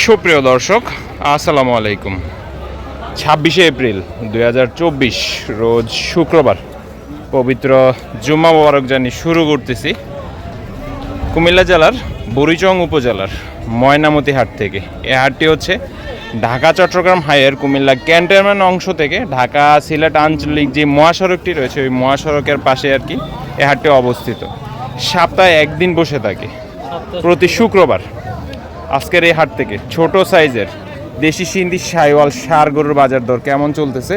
সুপ্রিয় দর্শক, আসসালামু আলাইকুম। ছাব্বিশে এপ্রিল দু হাজার চব্বিশ, রোজ শুক্রবার, পবিত্র জুম্মা মোবারক জানি শুরু করতেছি। কুমিল্লা জেলার বুড়িচং উপজেলার ময়নামতি হাট থেকে। এ হাটটি হচ্ছে ঢাকা, চট্টগ্রাম হাইয়ের কুমিল্লা ক্যান্টনমেন্ট অংশ থেকে। ঢাকা, সিলেট আঞ্চলিক যে মহাসড়কটি রয়েছে, ওই মহাসড়কের পাশে আর কি এ হাটটি অবস্থিত। সপ্তাহে একদিন বসে থাকে। প্রতি শুক্রবার আজকের এই হাট থেকে ছোট সাইজের দেশি সিন্ধি সাইওয়াল সার গরুর বাজার দর কেমন চলতেছে,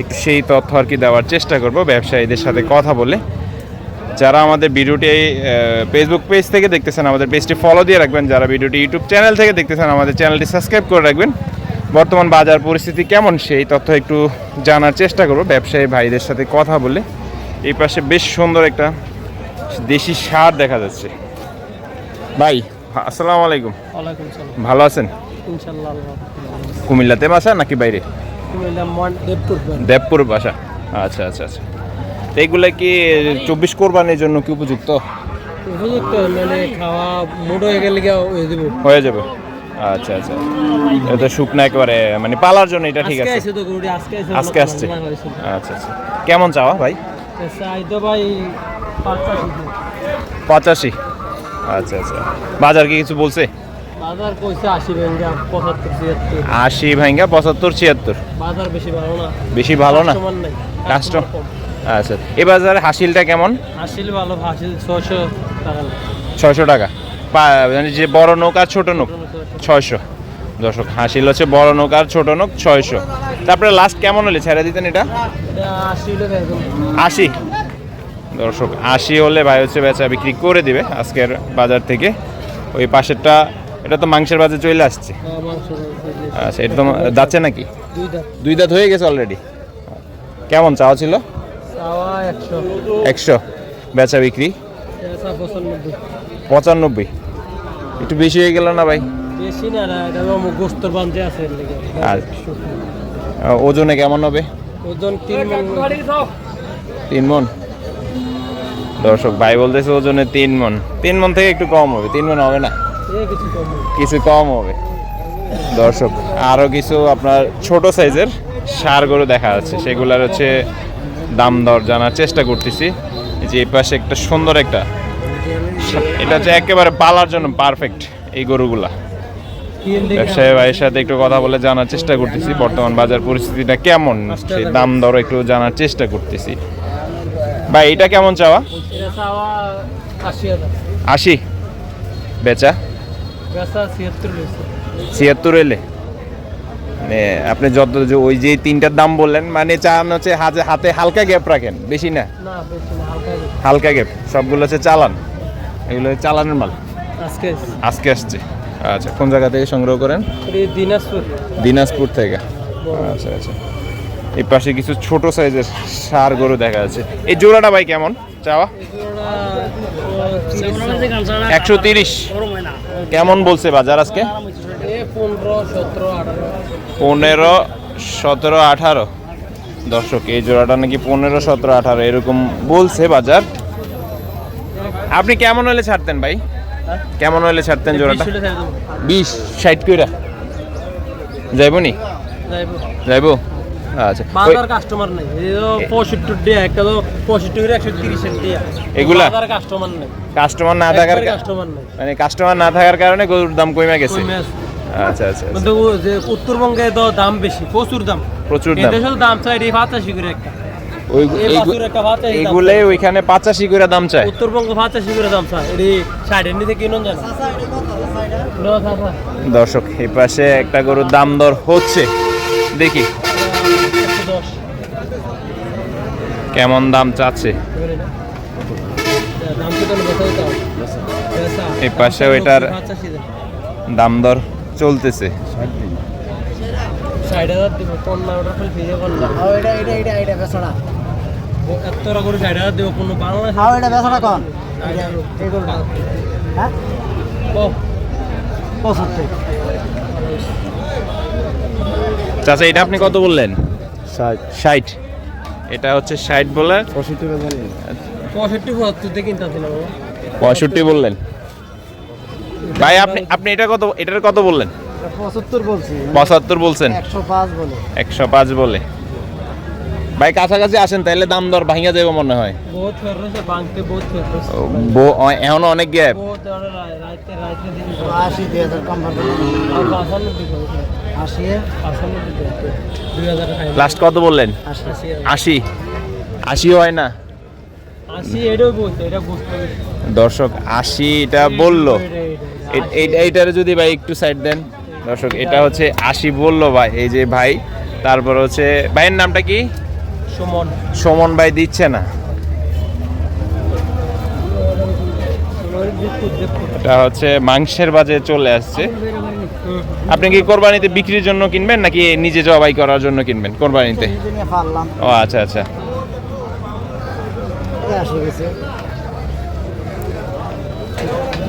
একটু সেই তথ্য আর কি দেওয়ার চেষ্টা করব ব্যবসায়ীদের সাথে কথা বলে। যারা আমাদের ভিডিওটি ফেসবুক পেজ থেকে দেখতেছেন, আমাদের পেজটি ফলো দিয়ে রাখবেন। যারা ভিডিওটি ইউটিউব চ্যানেল থেকে দেখতেছেন, আমাদের চ্যানেলটি সাবস্ক্রাইব করে রাখবেন। বর্তমান বাজার পরিস্থিতি কেমন, সেই তথ্য একটু জানার চেষ্টা করব ব্যবসায়ী ভাইদের সাথে কথা বলে। এই পাশে বেশ সুন্দর একটা দেশি সার দেখা যাচ্ছে। ভাই আসসালামু আলাইকুম। ভালো আছেন? কুমিল্লাতে বাসা নাকি বাইরে? দেবপুর বাসা। আচ্ছা আচ্ছা আচ্ছা। তো এইগুলা কি চব্বিশ কোরবানির জন্য কি উপযুক্ত? উপযুক্ত মানে খাওয়া হয়ে গেলে হয়ে হয়ে যাবে। আচ্ছা আচ্ছা। এটা শুকনো একেবারে মানে পালার জন্য এটা ঠিক আছে? আজকে আসছে। আচ্ছা আচ্ছা। কেমন চাওয়া ভাই? ভাই পঁচাশি। আচ্ছা আচ্ছা। বাজার কি কিছু বলছে? বাজার কইছে আশি ভেঙ্গা পঁচাত্তর ছিয়াত্তর। আশি ভাঙ্গা পঁচাত্তর ছিয়াত্তর। বাজার বেশি ভালো না। বেশি ভালো না? কাস্টমার কাস্টম আচ্ছা এ বাজারে হাসিলটা কেমন? হাসিল ভালো হাসিল ছশো টাকা লাগে। ছয়শো টাকা। পা- মানে যে বড় নৌক আর ছোট নৌক? ছয়শো। দর্শক হাসিল হচ্ছে বড় নৌক আর ছোট নৌক ছয়শো। তারপরে লাস্ট কেমন হলে? ছেড়ে দিতেন এটা? আশি আশি? দর্শক আশি হলে ভাই হচ্ছে বেচা বিক্রি করে দিবে আজকের বাজার থেকে। ওই পাশেরটা এটা তো মাংসের বাজার চলে আসছে। আচ্ছা এটা তো যাচ্ছে নাকি? দুই দাঁত। হয়ে গেছে অলরেডি কেমন চাওয়া ছিল? একশো। একশো। বেচা বিক্রি? পঁচানব্বই। একটু বেশি হয়ে গেল না ভাই? ওজনে কেমন হবে? ওজন তিন মন দর্শক, ভাই বলতেছে ওজনে তিন মন। তিন মন থেকে একটু কম হবে, তিন মন হবে না? কিছু কম হবে। দর্শক আরও কিছু আপনার ছোট সাইজের সার গরু দেখা যাচ্ছে। সেগুলার হচ্ছে দাম দর জানার চেষ্টা করতেছি। যে এই পাশে একটা সুন্দর একটা, এটা হচ্ছে একেবারে পালার জন্য পারফেক্ট এই গরুগুলা। ব্যবসায়ী ভাইয়ের সাথে একটু কথা বলে জানার চেষ্টা করতেছি। বর্তমান বাজার পরিস্থিতিটা কেমন? সেই দাম দর একটু জানার চেষ্টা করতেছি। ভাই এটা কেমন চাওয়া? আশি বেচা? ছিয়াত্তর এলে মানে আপনি যত যে ওই যে তিনটার দাম বললেন মানে চান হচ্ছে হাতে হাতে হালকা গ্যাপ রাখেন বেশি না? না বেশি না হালকা গ্যাপ। সবগুলো হচ্ছে চালান। এগুলো চালানের মাল? আজকে আজকে আসছে। আচ্ছা কোন জায়গা থেকে সংগ্রহ করেন? দিনাজপুর। দিনাজপুর থেকে। আচ্ছা আচ্ছা। এই পাশে কিছু ছোট সাইজের সার গরু দেখা যাচ্ছে। এই জোড়াটা ভাই কেমন? চাওয়া? একশো তিরিশ। কেমন বলছে বাজার আজকে? পনেরো সতেরো আঠারো। দর্শক এই জোড়াটা নাকি পনেরো সতেরো আঠারো এরকম বলছে বাজার। আপনি কেমন হলে ছাড়তেন ভাই? কেমন হলে ছাড়তেন জোড়াটা। বিশ ষাট কইরা। যাইব নি? যাইবো। যাইব? আচ্ছা। বাজার কাস্টমার নেই। পঁয়ষট্টি দিয়ে একটা তো পঁয়ষট্টি করে একশো তিরিশের দিয়ে এগুলা? কাস্টমার নেই। কাস্টমার না থাকার কাস্টমার নেই। মানে কাস্টমার না থাকার কারণে গরুর দাম কমে গেছে। আচ্ছা আচ্ছা আচ্ছা। কিন্তু উত্তরবঙ্গে তো দাম বেশি প্রচুর দাম। প্রচুর দাম। এদেশে দাম চাই এই পাঁচাশি করে একটা। ওই এই এইগু- বাছুর একটা পাঁচাশি দাম এইগুলো ওইখানে পাঁচাশি করে দাম চায় উত্তরবঙ্গ পাঁচাশি করে দাম চাই। এটি ষাটের নিচে কিনুন। দর্শক এই পাশে একটা গরুর দাম দর হচ্ছে। দেখি। কেমন দাম চাচ্ছে। এই পাশে ওইটার দাম। দর চলতেছে। হ্যাঁ? চাচা এটা আপনি কত বললেন? ষাট। এটা হচ্ছে ষাট বলে। পঁয়ষট্টি বললেন। ভাই আপনি আপনি এটা কত এটার কত বললেন? পঁচাত্তর বলছি। পঁচাত্তর বলছেন। একশো পাঁচ বলে। ভাই কাছাকাছি আসেন তাইলে দাম দর ভাঙিয়া যাব মনে হয়। এখনও অনেক গ্যাপ। লাস্ট কত বললেন? আশি। আশি হয় না? দর্শক আশি এটা বলল। এইটার যদি ভাই একটু সাইড দেন। দর্শক এটা হচ্ছে আশি বলল ভাই এই যে ভাই। তারপর হচ্ছে ভাইয়ের নামটা কি? সুমন। সুমন ভাই দিচ্ছে না। এটা হচ্ছে মাংসের বাজে চলে আসছে। আপনি কি কোরবানিতে বিক্রির জন্য কিনবেন নাকি নিজে জবাই করার জন্য কিনবেন কোরবানিতে? ও আচ্ছা আচ্ছা।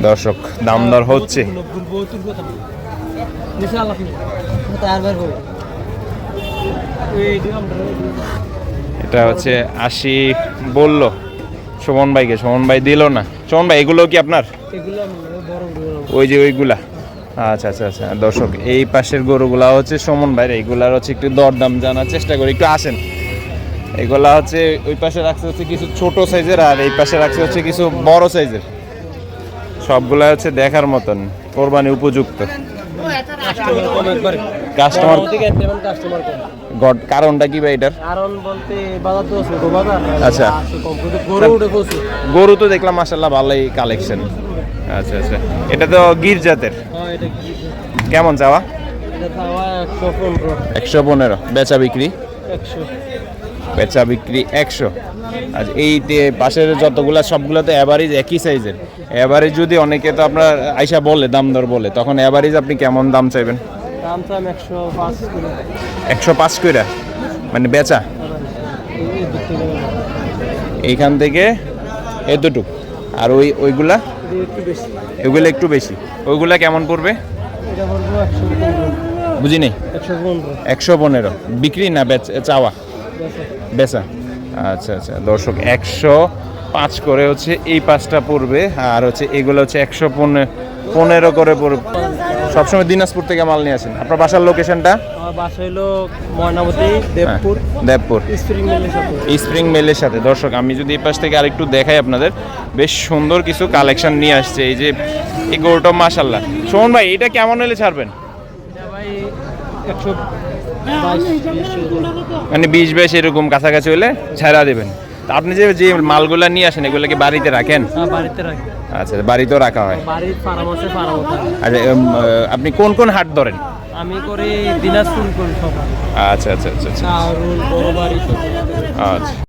দর্শক দাম দর হচ্ছে। এটা হচ্ছে আশি বলল। সুমন ভাইকে সুমন ভাই দিল না। সুমন ভাই এগুলো কি আপনার? ওই যে ওইগুলা। আচ্ছা আচ্ছা আচ্ছা। দর্শক এই পাশের গরুগুলা হচ্ছে সুমন ভাইয়ের এইগুলার হচ্ছে একটু দরদাম জানার চেষ্টা করি। একটু আসেন। এগুলা হচ্ছে ওই পাশে রাখছে হচ্ছে কিছু ছোট সাইজের আর এই পাশে রাখছে হচ্ছে কিছু বড় সাইজের। সবগুলা হচ্ছে দেখার মতন কোরবানি উপযুক্ত। কাস্টমার গড কারণটা কি ভাই এটার? কারণ বলতে বাজার তো আচ্ছা। গরু তো দেখলাম মাসাল্লাহ ভালোই কালেকশন আচ্ছা আচ্ছা। এটা তো গির জাতের। হ্যাঁ কেমন চাওয়া? একশো পনেরো। বেচা বিক্রি? একশো। বেচা বিক্রি একশো। আর এই পাশের যতগুলা সবগুলো তো অ্যাভারেজ একই সাইজের অ্যাভারেজ যদি অনেকে তো আপনার আইসা বলে দাম দর বলে তখন অ্যাভারেজ আপনি কেমন দাম চাইবেন? একশো পাঁচ কইরা? মানে বেচা? এইখান থেকে এতটুক। আর ওই ওইগুলা? এটা একটু বেশি। ওইগুলো কেমন পড়বে? বুঝি নেই একশো পনেরো। বিক্রি না বেচ- চাওয়া? বেচা। আচ্ছা আচ্ছা। দর্শক একশো পাঁচ করে হচ্ছে এই পাঁচটা পড়বে। আর হচ্ছে এগুলো হচ্ছে একশো পনেরো করে পড়বে। সবসময় দিনাজপুর থেকে মাল নিয়ে আসেন। আপনার বাসার লোকেশনটা আমার বাসা হলো ময়নামতি দেবপুর দেবপুর। স্প্রিং মিলের সাথে। স্প্রিং মেলের সাথে। দর্শক আমি যদি এই পাশ থেকে আরেকটু দেখাই আপনাদের বেশ সুন্দর কিছু কালেকশন নিয়ে আসছে এই যে এই গরুটা মাসাল্লাহ সোমন ভাই এটা কেমন হলে ছাড়বেন? ভাই একশো। মানে বিশ বাইশ এরকম কাছাকাছি হলে ছাড়া দেবেন। তা আপনি যে যে মালগুলা নিয়ে আসেন এগুলো কি বাড়িতে রাখেন? হ্যাঁ, বাড়িতে আচ্ছা বাড়িতেও রাখা হয়। বাড়ির ফার্ম আছে ফার্ম আর আপনি কোন কোন হাট ধরেন? আমি করি দিনাজপুর করি সব আচ্ছা আচ্ছা আচ্ছা আচ্ছা। আচ্ছা।